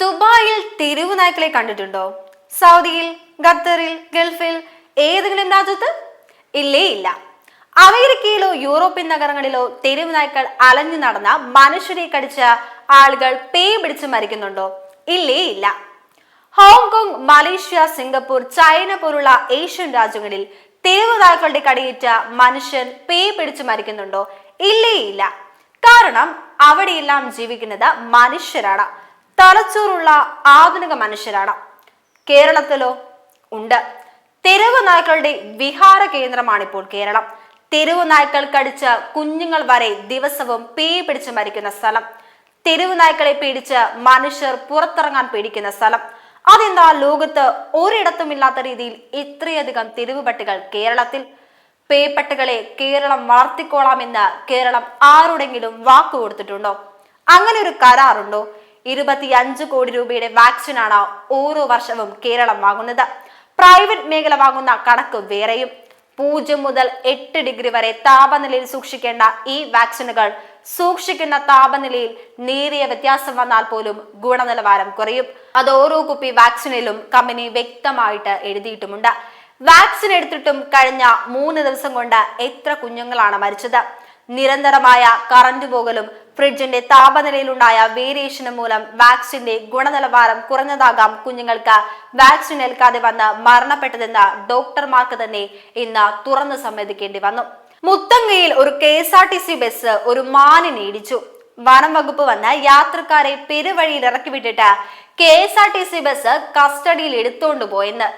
ദുബായിൽ തെരുവ് നായ്ക്കളെ കണ്ടിട്ടുണ്ടോ? സൗദിയിൽ ഖത്തറിൽ ഗൾഫിൽ ഏതെങ്കിലും രാജ്യത്ത്? ഇല്ലേ ഇല്ല. അമേരിക്കയിലോ യൂറോപ്യൻ നഗരങ്ങളിലോ തെരുവ് നായ്ക്കൾ അലഞ്ഞു നടന്ന മനുഷ്യരെ കടിച്ച ആളുകൾ പേ പിടിച്ച് മരിക്കുന്നുണ്ടോ? ഇല്ലേ ഇല്ല. Hong Kong Malaysia Singapore China പോലുള്ള ഏഷ്യൻ രാജ്യങ്ങളിൽ തെരുവ് നായ്ക്കളുടെ കടിയേറ്റ മനുഷ്യൻ പേ പിടിച്ച് മരിക്കുന്നുണ്ടോ? ഇല്ലേ ഇല്ല. കാരണം അവിടെയെല്ലാം ജീവിക്കുന്നത് മനുഷ്യരാണ്. തലച്ചോറുള്ള ആധുനിക മനുഷ്യരാണ്. കേരളത്തിലോ ഉണ്ട്. തെരുവ് നായ്ക്കളുടെ വിഹാര കേന്ദ്രമാണിപ്പോൾ കേരളം. തെരുവ് നായ്ക്കൾ കടിച്ച കുഞ്ഞുങ്ങൾ വരെ ദിവസവും പേ പിടിച്ച് മരിക്കുന്ന സ്ഥലം. തെരുവ് നായ്ക്കളെ പേടിച്ച് മനുഷ്യർ പുറത്തിറങ്ങാൻ പേടിക്കുന്ന സ്ഥലം. അതെന്താ ലോകത്ത് ഒരിടത്തും ഇല്ലാത്ത രീതിയിൽ ഇത്രയധികം തെരുവ് പട്ടികൾ കേരളത്തിൽ? പേപ്പട്ടുകളെ കേരളം വളർത്തിക്കോളാമെന്ന് കേരളം ആരുടെങ്കിലും വാക്കു കൊടുത്തിട്ടുണ്ടോ? അങ്ങനെ ഒരു കരാറുണ്ടോ? ഇരുപത്തിയഞ്ച് കോടി രൂപയുടെ വാക്സിനാണ് ഓരോ വർഷവും കേരളം വാങ്ങുന്നത്. പ്രൈവറ്റ് മേഖല വാങ്ങുന്ന കണക്ക് വേറെയും. പൂജ്യം മുതൽ എട്ട് ഡിഗ്രി വരെ താപനിലയിൽ സൂക്ഷിക്കേണ്ട ഈ വാക്സിനുകൾ സൂക്ഷിക്കുന്ന താപനിലയിൽ നേരിയ വ്യത്യാസം വന്നാൽ പോലും ഗുണനിലവാരം കുറയും. അത് ഓരോ കുപ്പി വാക്സിനിലും കമ്പനി വ്യക്തമായിട്ട് എഴുതിയിട്ടുമുണ്ട്. വാക്സിൻ എടുത്തിട്ടും കഴിഞ്ഞ മൂന്ന് ദിവസം കൊണ്ട് എത്ര കുഞ്ഞുങ്ങളാണ് മരിച്ചത്? നിരന്തരമായ കറന്റ് പോകലും ഫ്രിഡ്ജിന്റെ താപനിലയിലുണ്ടായ വേരിയേഷന് മൂലം വാക്സിന്റെ ഗുണനിലവാരം കുറഞ്ഞതാകാം കുഞ്ഞുങ്ങൾക്ക്. വാക്സിൻ ഏൽക്കാതെ വന്ന് മരണപ്പെട്ടതെന്ന് ഡോക്ടർമാർക്ക് തന്നെ ഇന്ന് തുറന്നു സമ്മതിക്കേണ്ടി വന്നു. മുത്തങ്ങയിൽ ഒരു K S R T C bus ഒരു മാനിനെ ഇടിച്ചു വനം വകുപ്പ് വന്ന് യാത്രക്കാരെ പെരുവഴിയിൽ ഇറക്കി വിട്ടിട്ട് K S R T C bus കസ്റ്റഡിയിൽ എടുത്തുകൊണ്ട് പോയെന്ന്.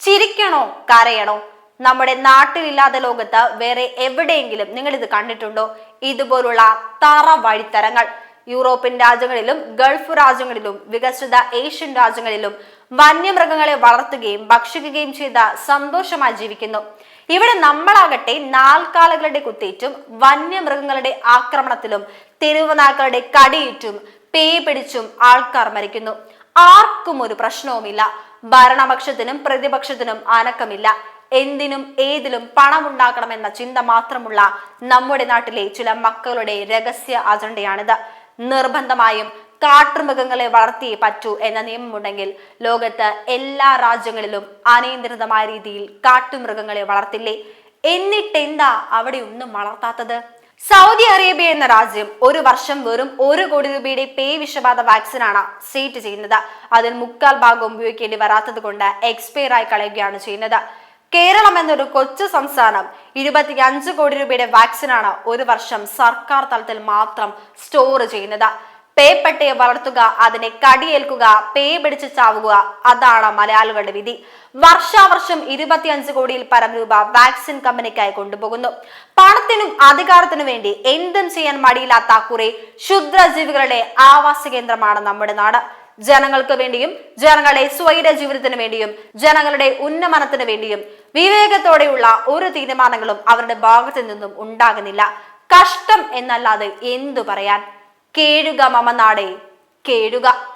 ചിരിക്കണോ കരയണോ? നമ്മുടെ നാട്ടിലില്ലാത്ത ലോകത്ത് വേറെ എവിടെയെങ്കിലും നിങ്ങൾ ഇത് കണ്ടിട്ടുണ്ടോ? ഇതുപോലുള്ള തറ വഴിത്തരങ്ങൾ. യൂറോപ്യൻ രാജ്യങ്ങളിലും ഗൾഫ് രാജ്യങ്ങളിലും വികസിത ഏഷ്യൻ രാജ്യങ്ങളിലും വന്യമൃഗങ്ങളെ വളർത്തുകയും ഭക്ഷിക്കുകയും ചെയ്ത സന്തോഷമായി ജീവിക്കുന്നു. ഇവിടെ നമ്മളാകട്ടെ നാൽക്കാലകളുടെ കുത്തേറ്റും വന്യമൃഗങ്ങളുടെ ആക്രമണത്തിലും തെരുവ് നായ്ക്കളുടെ കടിയേറ്റും പേ പിടിച്ചും ആൾക്കാർ മരിക്കുന്നു. ആർക്കും ഒരു പ്രശ്നവുമില്ല. ഭരണപക്ഷത്തിനും പ്രതിപക്ഷത്തിനും അനക്കമില്ല. എന്തിനും ഏതിലും പണമുണ്ടാക്കണമെന്ന ചിന്ത മാത്രമുള്ള നമ്മുടെ നാട്ടിലെ ചില മക്കളുടെ രഹസ്യ അജണ്ടയാണിത്. നിർബന്ധമായും കാട്ടുമൃഗങ്ങളെ വളർത്തിയേ പറ്റൂ എന്ന നിയമമുണ്ടെങ്കിൽ ലോകത്ത് എല്ലാ രാജ്യങ്ങളിലും അനിയന്ത്രിതമായ രീതിയിൽ കാട്ടുമൃഗങ്ങളെ വളർത്തില്ലേ? എന്നിട്ടെന്താ അവിടെ ഒന്നും വളർത്താത്തത്? സൗദി അറേബ്യ എന്ന രാജ്യം ഒരു വർഷം വെറും ഒരു കോടി രൂപയുടെ പേ വിഷബാധ വാക്സിനാണ് സീറ്റ് ചെയ്യുന്നത്. അതിൽ മുക്കാൽ ഭാഗം ഉപയോഗിക്കേണ്ടി വരാത്തത് കൊണ്ട് എക്സ്പയർ ആയി കളയുകയാണ് ചെയ്യുന്നത്. കേരളം എന്നൊരു കൊച്ചു സംസ്ഥാനം. ഇരുപത്തി അഞ്ച് കോടി രൂപയുടെ വാക്സിനാണ് ഒരു വർഷം സർക്കാർ തലത്തിൽ മാത്രം സ്റ്റോർ ചെയ്യുന്നത്. പേപ്പട്ടയെ വളർത്തുക അതിനെ കടിയേൽക്കുക പേ പിടിച്ച് ചാവുക അതാണ് മലയാളികളുടെ വിധി. വർഷാവർഷം ഇരുപത്തിയഞ്ച് കോടിയിൽ പരം രൂപ വാക്സിൻ കമ്പനിക്കായി കൊണ്ടുപോകുന്നു. പണത്തിനും അധികാരത്തിനു വേണ്ടി എന്തും ചെയ്യാൻ മടിയില്ലാത്ത കുറെ ക്ഷുദ്രജീവികളുടെ ആവാസ കേന്ദ്രമാണ് നമ്മുടെ നാട്. ജനങ്ങൾക്ക് വേണ്ടിയും ജനങ്ങളുടെ സ്വൈര ജീവിതത്തിന് വേണ്ടിയും ജനങ്ങളുടെ ഉന്നമനത്തിന് വേണ്ടിയും വിവേകത്തോടെയുള്ള ഒരു തീരുമാനങ്ങളും അവരുടെ ഭാഗത്തു നിന്നും ഉണ്ടാകുന്നില്ല. കഷ്ടം എന്നല്ലാതെ എന്തു പറയാൻ? കേഴുക മമനാടെ കേഴുക.